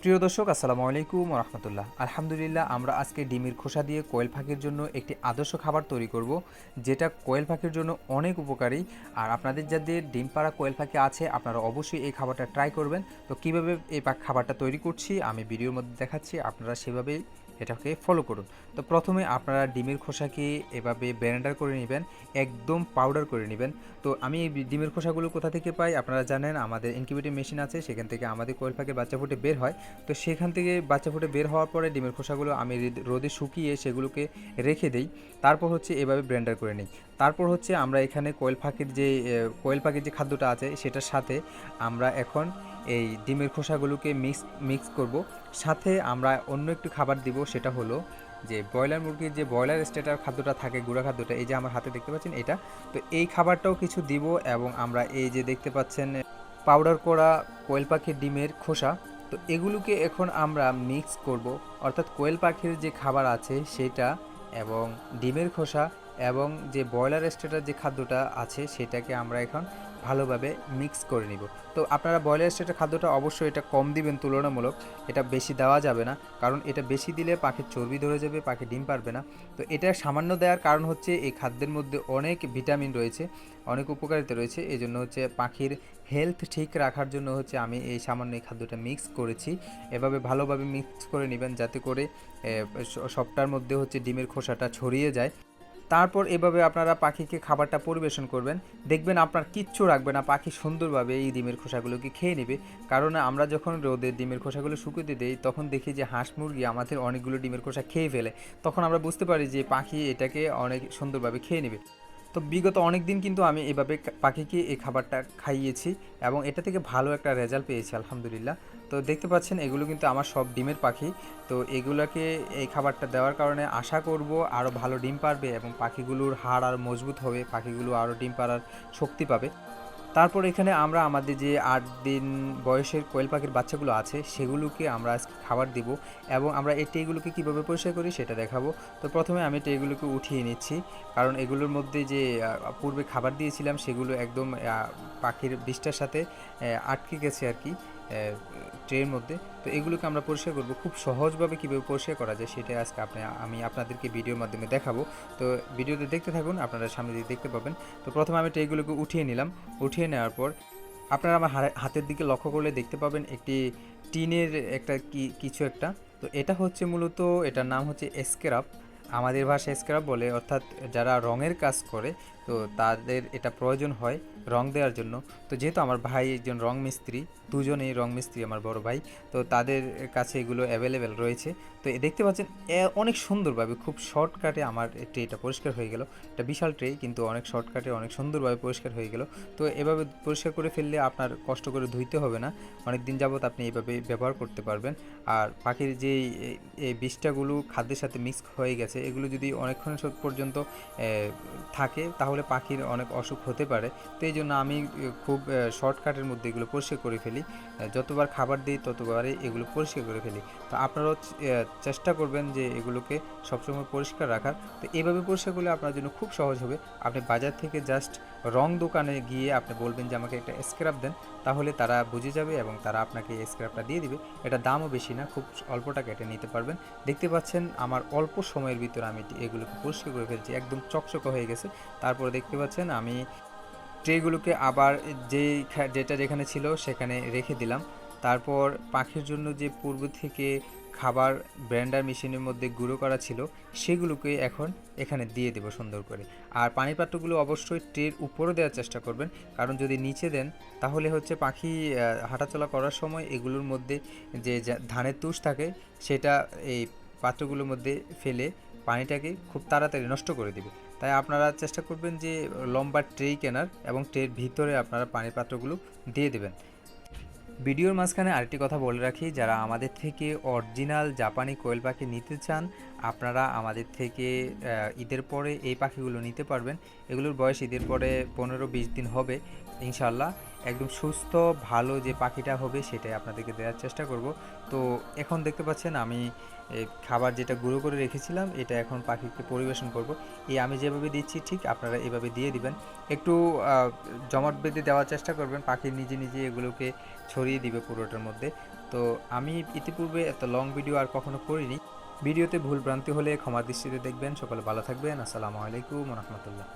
প্রিয় দর্শক, আসসালামু আলাইকুম রহমতুল্লাহ আলহামদুলিল্লাহ, আমরা আজকে ডিমের খোসা দিয়ে কোয়েল পাখির জন্য একটি আদর্শ খাবার তৈরি করব, যেটা কোয়েল পাখির জন্য অনেক উপকারী। আর আপনাদের যাদের ডিম পাড়া কোয়েল পাখি আছে, আপনারা অবশ্যই এই খাবারটা ট্রাই করবেন। তো কীভাবে এই খাবারটা তৈরি করছি, আমি ভিডিওর মধ্যে দেখাচ্ছি, আপনারা সেভাবেই এটাকে ফলো করুন। তো প্রথমে আপনারা ডিমের খোসাকে এভাবে ব্লেন্ডার করে নেবেন, একদম পাউডার করে নেবেন। তো আমি এই ডিমের খোসাগুলো কোথা থেকে পাই? আপনারা জানেন আমাদের ইনকিউবেটর মেশিন আছে, সেখান থেকে আমাদের কোয়েল পাখির বাচ্চা ফুটে বের হয়। তো সেখান থেকে বাচ্চা ফুটে বের হওয়ার পরে ডিমের খোসাগুলো আমি রোদে শুকিয়ে সেগুলোকে রেখে দেই। তারপর হচ্ছে এভাবে ব্লেন্ডার করে নিই। তারপর হচ্ছে আমরা এখানে কোয়েল পাখির যে কোয়েল পাখির যে খাদ্যটা আছে, সেটার সাথে আমরা এখন এই ডিমের খোসাগুলোকে মিক্স মিক্স করব। সাথে আমরা অন্য একটু খাবার দিব, সেটা হলো যে ব্রয়লার মুরগির যে ব্রয়লার স্টেটার খাদ্যটা থাকে, গুঁড়া খাদ্যটা, এই যে আমার হাতে দেখতে পাচ্ছেন এটা, তো এই খাবারটাও কিছু দিব এবং আমরা এই যে দেখতে পাচ্ছেন পাউডার করা কোয়েল পাখির ডিমের খোসা, তো এগুলোকে এখন আমরা মিক্স করব। অর্থাৎ কোয়েল পাখির যে খাবার আছে, সেটা এবং ডিমের খোসা এবং যে ব্রয়লার স্টেটার যে খাদ্যটা আছে সেটাকে আমরা এখন ভালোভাবে মিক্স করে নিব। তো আপনারা ব্রয়লার স্টেটার খাদ্যটা অবশ্যই এটা কম দিবেন, তুলনামূলক। এটা বেশি দেওয়া যাবে না, কারণ এটা বেশি দিলে পাখির চর্বি ধরে যাবে, পাখি ডিম পারবে না। তো এটা সামান্য দেওয়ার কারণ হচ্ছে এই খাদ্যের মধ্যে অনেক ভিটামিন রয়েছে, অনেক উপকারিতা রয়েছে। এই জন্য হচ্ছে পাখির হেলথ ঠিক রাখার জন্য হচ্ছে আমি এই সামান্য এই খাদ্যটা মিক্স করেছি। এভাবে ভালোভাবে মিক্স করে নেবেন যাতে করে সবটার মধ্যে হচ্ছে ডিমের খোসাটা ছড়িয়ে যায়। তারপর এভাবে আপনারা পাখিকে খাবারটা পরিবেশন করবেন। দেখবেন আপনার কিচ্ছু রাখবে না, পাখি সুন্দরভাবে এই ডিমের খোসাগুলোকে খেয়ে নেবে। কারণ আমরা যখন রোদের ডিমের খোসাগুলো শুকোতে দিই, তখন দেখি যে হাঁস মুরগি আমাদের অনেকগুলো ডিমের খোসা খেয়ে ফেলে। তখন আমরা বুঝতে পারি যে পাখি এটাকে অনেক সুন্দরভাবে খেয়ে নেবে। তো বিগত অনেক দিন কিন্তু আমি এভাবে পাখিকে এই খাবারটা খাইয়েছি এবং এটা থেকে ভালো একটা রেজাল্ট পেয়েছি, আলহামদুলিল্লাহ। তো দেখতে পাচ্ছেন, এগুলো কিন্তু আমার সব ডিমের পাখি। তো এগুলোকে এই খাবারটা দেওয়ার কারণে আশা করব আরও ভালো ডিম পারবে এবং পাখিগুলোর হাড় আর মজবুত হবে, পাখিগুলো আরও ডিম পাড়ার শক্তি পাবে। তারপর এখানে আমরা আমাদের যে আট দিন বয়সের কোয়েল পাখির বাচ্চাগুলো আছে, সেগুলোকে আমরা আজকে খাবার দিব এবং আমরা এই টেগুলোকে কীভাবে পরিষ্কার করি সেটা দেখাবো। তো প্রথমে আমি টেগুলোকে উঠিয়ে নিচ্ছি, কারণ এগুলোর মধ্যে যে পূর্বে খাবার দিয়েছিলাম সেগুলো একদম পাখির বিষটার সাথে আটকে গেছে আর কি। ট্রের মধ্যে। তো এগুলোকে আমরা পরিষ্কার করব। খুব সহজভাবে কীভাবে পরিষ্কার করা যায় সেটা আজকে আপনি, আমি আপনাদেরকে ভিডিওর মাধ্যমে দেখাবো। তো ভিডিওতে দেখতে থাকুন, আপনারা সামনে দিয়ে দেখতে পাবেন। তো প্রথমে আমি ট্রেগুলোকে উঠিয়ে নিলাম। উঠিয়ে নেওয়ার পর আপনারা আমার হাতের দিকে লক্ষ্য করলে দেখতে পাবেন একটি টিনের একটা কি, কিছু একটা। তো এটা হচ্ছে মূলত, এটার নাম হচ্ছে স্ক্রাব। আমাদের ভাষায় স্ক্রাব বলে, অর্থাৎ যারা রঙের কাজ করে, তো তাদের এটা প্রয়োজন হয়। রং দেওয়ার জন্য। তো যেহেতু আমার ভাই একজন রং মিস্ত্রি, দুজনেই রং মিস্ত্রি আমার বড় ভাই, তো তাদের কাছে এগুলো অ্যাভেলেবেল রয়েছে। তো এ দেখতে পাচ্ছেন অনেক সুন্দরভাবে, খুব শর্টকাটে আমার ট্রেটা পরিষ্কার হয়ে গেল। এটা বিশাল ট্রে, কিন্তু অনেক শর্টকাটে অনেক সুন্দরভাবে পরিষ্কার হয়ে গেল। তো এভাবে পরিষ্কার করে ফেললে আপনার কষ্ট করে ধুইতে হবে না। অনেক দিন যাবত আপনি এইভাবে ব্যবহার করতে পারবেন। আর পাখির যে এই- বিষটাগুলো খাদ্যের সাথে মিক্স হয়ে গেছে, এগুলো যদি অনেকক্ষণ পর্যন্ত থাকে, তাহলে পাখির অনেক অসুখ হতে পারে। তো এই জন্য আমি খুব শর্টকাটের মধ্যে এগুলো পরিষ্কার করে ফেলি। যতবার খাবার দিই, ততবারই এগুলো পরিষ্কার করে ফেলি। তো আপনারাও চেষ্টা করবেন যে এগুলোকে সবসময় পরিষ্কার রাখার। তো এইভাবে পরিষ্কার করলে আপনার জন্য খুব সহজ হবে। আপনি বাজার থেকে জাস্ট রং দোকানে গিয়ে আপনি বলবেন যে, আমাকে একটা স্ক্রাব দেন। তাহলে তারা বুঝে যাবে এবং তারা আপনাকে স্ক্রাবটা দিয়ে দিবে। এটা দামও বেশি না, খুব অল্প টাকা এটা নিতে পারবেন। দেখতে পাচ্ছেন, আমার অল্প সময়ের ভিতরে আমি এগুলোকে পরিষ্কার করে ফেলছি। একদম চকচকে হয়ে গেছে। তারপরে দেখতে পাচ্ছেন, আমি ট্রেগুলোকে আবার যেই যেটা যেখানে ছিল সেখানে রেখে দিলাম। তারপর পাখির জন্য যে পূর্ব থেকে খাবার ব্র্যান্ডার মেশিনের মধ্যে গুঁড়ো করা ছিল, সেগুলোকে এখন এখানে দিয়ে দেবো সুন্দর করে। আর পানি পাত্রগুলো অবশ্যই ট্রের উপরে দেওয়ার চেষ্টা করবেন। কারণ যদি নিচে দেন, তাহলে হচ্ছে পাখি হাঁটাচলা করার সময় এগুলোর মধ্যে যা- ধানের তুষ থাকে, সেটা এই পাত্রগুলোর মধ্যে ফেলে পানিটাকে খুব তাড়াতাড়ি নষ্ট করে দেবে। তাই আপনারা চেষ্টা করবেন যে লম্বা ট্রে কেনার এবং ট্রের ভিতরে আপনারা পানির পাত্রগুলো দিয়ে দেবেন। ভিডিওর মাঝখানে আরেকটি কথা বলে রাখি, যারা আমাদের থেকে অরিজিনাল জাপানি কোয়েল পাখি নিতে চান, আপনারা আমাদের থেকে ঈদের পরে এই পাখিগুলো নিতে পারবেন। এগুলোর বয়স ঈদের পরে পনেরো বিশ দিন হবে। ইনশাল্লাহ একদম সুস্থ, ভালো যে পাখিটা হবে সেটাই আপনাদেরকে দেওয়ার চেষ্টা করব। তো এখন দেখতে পাচ্ছেন আমি খাবার যেটা গুঁড়ো করে রেখেছিলাম এটা এখন পাখিকে পরিবেশন করব। এই আমি যেভাবে দিচ্ছি ঠিক আপনারা এভাবে দিয়ে দিবেন। একটু জমাট বেঁধে দেওয়ার চেষ্টা করবেন, পাখি নিজে নিজে এগুলোকে ছড়িয়ে দিবে পুরোটার মধ্যে। তো আমি ইতিপূর্বে এত লং ভিডিও আর কখনো করিনি। ভিডিওতে ভুল ভ্রান্তি হলে ক্ষমা দৃষ্টিতে দেখবেন। সকলে ভালো থাকবেন। আসসালামু আলাইকুম রহমতুল্লাহ।